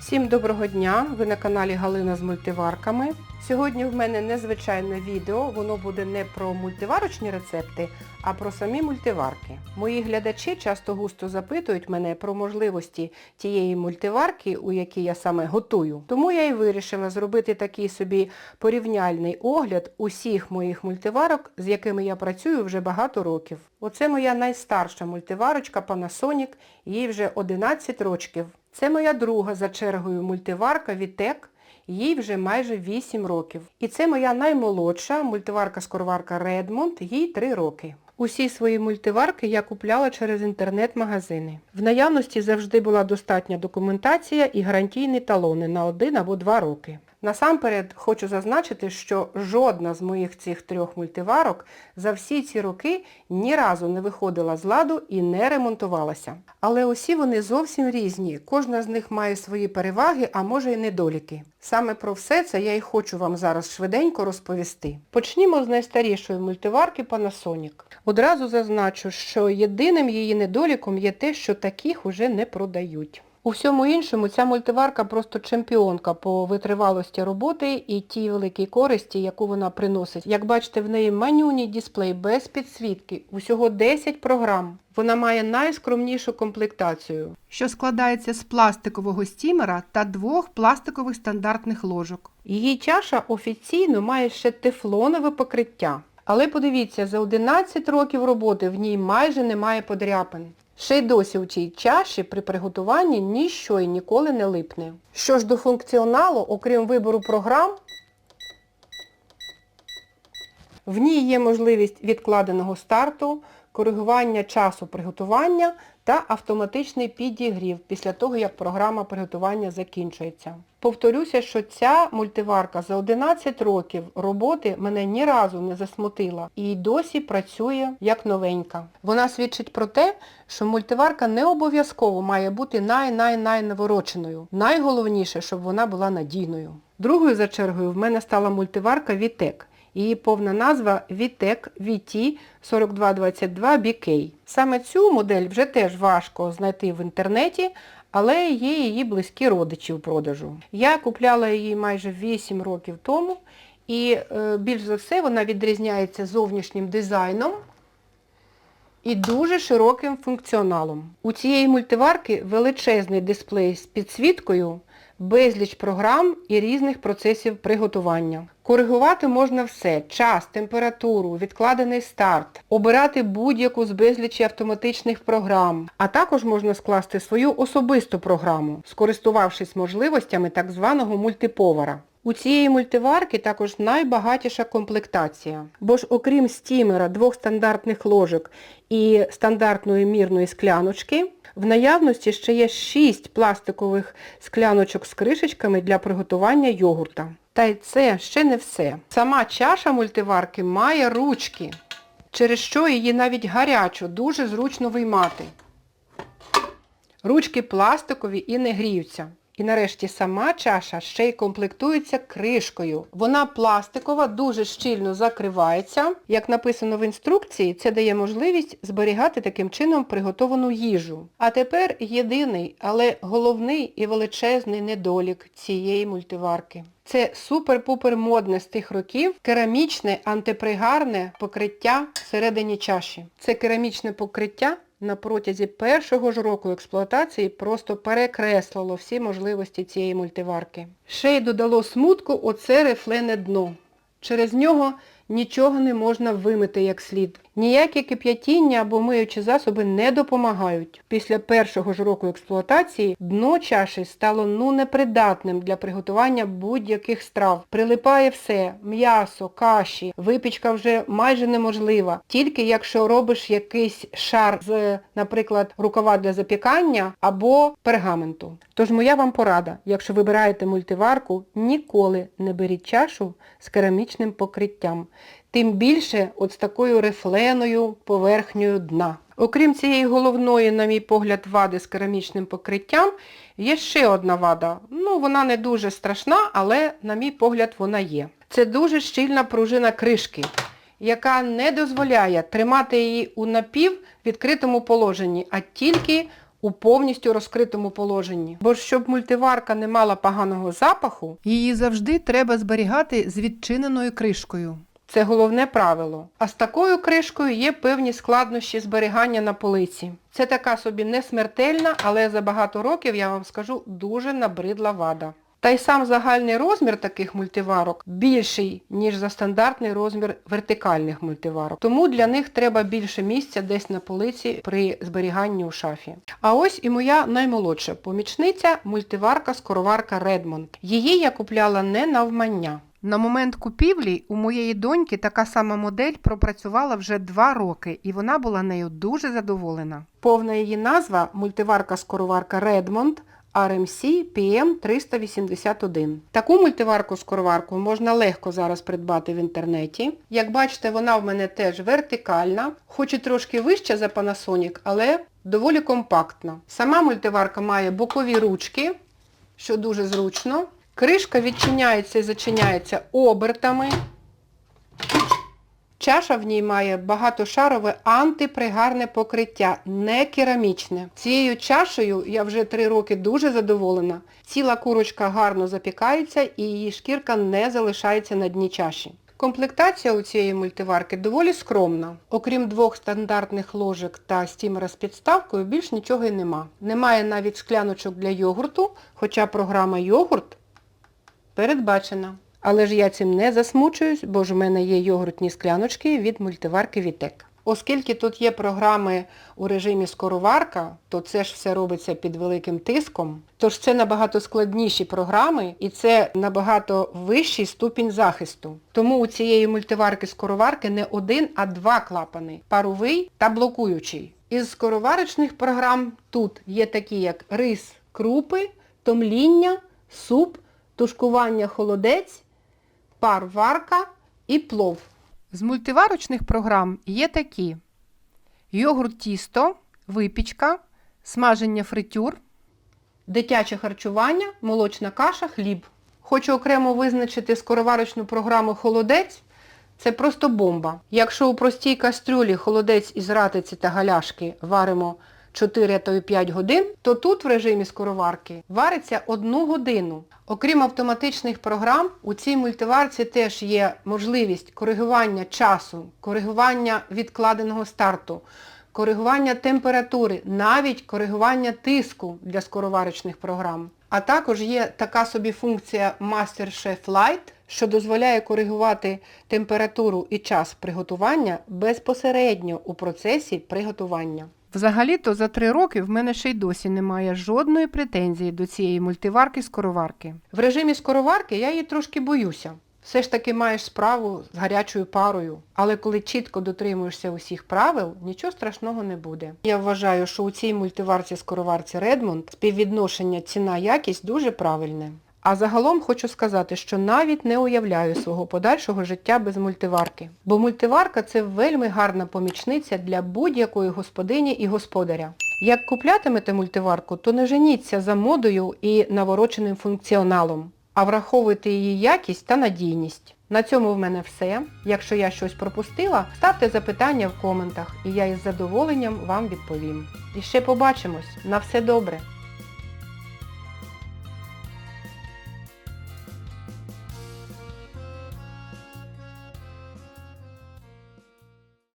Всім доброго дня! Ви на каналі Галина з мультиварками. Сьогодні в мене незвичайне відео, воно буде не про мультиварочні рецепти, а про самі мультиварки. Мої глядачі часто густо запитують мене про можливості тієї мультиварки, у якій я саме готую. Тому я і вирішила зробити такий собі порівняльний огляд усіх моїх мультиварок, з якими я працюю вже багато років. Оце моя найстарша мультиварочка Panasonic, їй вже 11 років. Це моя друга за чергою мультиварка Вітек, їй вже майже 8 років. І це моя наймолодша мультиварка-скороварка Redmond, їй 3 роки. Усі свої мультиварки я купляла через інтернет-магазини. В наявності завжди була достатня документація і гарантійні талони на один або два роки. Насамперед хочу зазначити, що жодна з моїх цих трьох мультиварок за всі ці роки ні разу не виходила з ладу і не ремонтувалася. Але усі вони зовсім різні, кожна з них має свої переваги, а може й недоліки. Саме про все це я і хочу вам зараз швиденько розповісти. Почнімо з найстарішої мультиварки Panasonic. Одразу зазначу, що єдиним її недоліком є те, що таких уже не продають. У всьому іншому ця мультиварка просто чемпіонка по витривалості роботи і тій великій користі, яку вона приносить. Як бачите, в неї манюній дисплей без підсвітки, усього 10 програм. Вона має найскромнішу комплектацію, що складається з пластикового стімера та двох пластикових стандартних ложок. Її чаша офіційно має ще тефлонове покриття. Але подивіться, за 11 років роботи в ній майже немає подряпин. Ще й досі у цій чаші при приготуванні ніщо і ніколи не липне. Що ж до функціоналу, окрім вибору програм, в ній є можливість відкладеного старту, коригування часу приготування та автоматичний підігрів після того, як програма приготування закінчується. Повторюся, що ця мультиварка за 11 років роботи мене ні разу не засмутила і досі працює як новенька. Вона свідчить про те, що мультиварка не обов'язково має бути най-най-най навороченою. Найголовніше, щоб вона була надійною. Другою за чергою в мене стала мультиварка Вітек. Її повна назва VTEC VT 4222 BK. Саме цю модель вже теж важко знайти в інтернеті, але є її близькі родичі в продажу. Я купляла її майже 8 років тому і е, більш за все вона відрізняється зовнішнім дизайном і дуже широким функціоналом. У цієї мультиварки величезний дисплей з підсвіткою, безліч програм і різних процесів приготування. Коригувати можна все – час, температуру, відкладений старт, обирати будь-яку з безлічі автоматичних програм, а також можна скласти свою особисту програму, скористувавшись можливостями так званого мультиповара. У цієї мультиварки також найбагатіша комплектація, бо ж окрім стімера, двох стандартних ложок і стандартної мірної скляночки, в наявності ще є 6 пластикових скляночок з кришечками для приготування йогурта. Та й це ще не все. Сама чаша мультиварки має ручки, через що її навіть гарячу дуже зручно виймати. Ручки пластикові і не гріються. І нарешті сама чаша ще й комплектується кришкою. Вона пластикова, дуже щільно закривається. Як написано в інструкції, це дає можливість зберігати таким чином приготовану їжу. А тепер єдиний, але головний і величезний недолік цієї мультиварки. Це супер-пупер модне з тих років керамічне антипригарне покриття всередині чаші. Це керамічне покриття на протязі першого ж року експлуатації просто перекреслило всі можливості цієї мультиварки. Ще й додало смутку оце рифлене дно. Через нього нічого не можна вимити як слід. Ніякі кип'ятіння або миючі засоби не допомагають. Після першого ж року експлуатації дно чаші стало ну непридатним для приготування будь-яких страв. Прилипає все, м'ясо, каші, випічка вже майже неможлива. Тільки якщо робиш якийсь шар з, наприклад, рукава для запікання або пергаменту. Тож моя вам порада, якщо вибираєте мультиварку, ніколи не беріть чашу з керамічним покриттям. Тим більше от з такою рифленою поверхнею дна. Окрім цієї головної, на мій погляд, вади з керамічним покриттям, є ще одна вада. Ну, вона не дуже страшна, але, на мій погляд, вона є. Це дуже щільна пружина кришки, яка не дозволяє тримати її у напів відкритому положенні, а тільки у повністю розкритому положенні. Бо щоб мультиварка не мала поганого запаху, її завжди треба зберігати з відчиненою кришкою. Це головне правило. А з такою кришкою є певні складнощі зберігання на полиці. Це така собі не смертельна, але за багато років, я вам скажу, дуже набридла вада. Та й сам загальний розмір таких мультиварок більший, ніж за стандартний розмір вертикальних мультиварок. Тому для них треба більше місця десь на полиці при зберіганні у шафі. А ось і моя наймолодша помічниця мультиварка-скороварка Redmond. Її я купляла не навмання. На момент купівлі у моєї доньки така сама модель пропрацювала вже 2 роки, і вона була нею дуже задоволена. Повна її назва мультиварка-скороварка Redmond RMC PM381. Таку мультиварку-скороварку можна легко зараз придбати в інтернеті. Як бачите, вона в мене теж вертикальна, хоч і трошки вища за Panasonic, але доволі компактна. Сама мультиварка має бокові ручки, що дуже зручно. Кришка відчиняється і зачиняється обертами. Чаша в ній має багатошарове антипригарне покриття, не керамічне. Цією чашею я вже 3 роки дуже задоволена. Ціла курочка гарно запікається і її шкірка не залишається на дні чаші. Комплектація у цієї мультиварки доволі скромна. Окрім двох стандартних ложок та стімера з підставкою, більш нічого й нема. Немає навіть скляночок для йогурту, хоча програма йогурт передбачена. Але ж я цим не засмучуюсь, бо ж у мене є йогуртні скляночки від мультиварки Вітек. Оскільки тут є програми у режимі скороварка, то це ж все робиться під великим тиском. Тож це набагато складніші програми і це набагато вищий ступінь захисту. Тому у цієї мультиварки-скороварки не один, а два клапани паровий та блокуючий. Із скороварочних програм тут є такі, як рис, крупи, томління, суп, тушкування холодець, пар-варка і плов. З мультиварочних програм є такі йогурт тісто, випічка, смаження фритюр, дитяче харчування, молочна каша, хліб. Хочу окремо визначити скороварочну програму холодець. Це просто бомба. Якщо у простій кастрюлі холодець із ратиці та галяшки варимо 4 та й 5 годин, то тут в режимі скороварки вариться 1 годину. Окрім автоматичних програм, у цій мультиварці теж є можливість коригування часу, коригування відкладеного старту, коригування температури, навіть коригування тиску для скороварочних програм. А також є така собі функція MasterChef Lite, що дозволяє коригувати температуру і час приготування безпосередньо у процесі приготування. Взагалі-то за три роки в мене ще й досі немає жодної претензії до цієї мультиварки-скороварки. В режимі скороварки я її трошки боюся. Все ж таки маєш справу з гарячою парою, але коли чітко дотримуєшся усіх правил, нічого страшного не буде. Я вважаю, що у цій мультиварці-скороварці Redmond співвідношення ціна-якість дуже правильне. А загалом хочу сказати, що навіть не уявляю свого подальшого життя без мультиварки. Бо мультиварка це вельми гарна помічниця для будь-якої господині і господаря. Як куплятимете мультиварку, то не женіться за модою і навороченим функціоналом, а враховуйте її якість та надійність. На цьому в мене все. Якщо я щось пропустила, ставте запитання в коментах і я із задоволенням вам відповім. І ще побачимось. На все добре!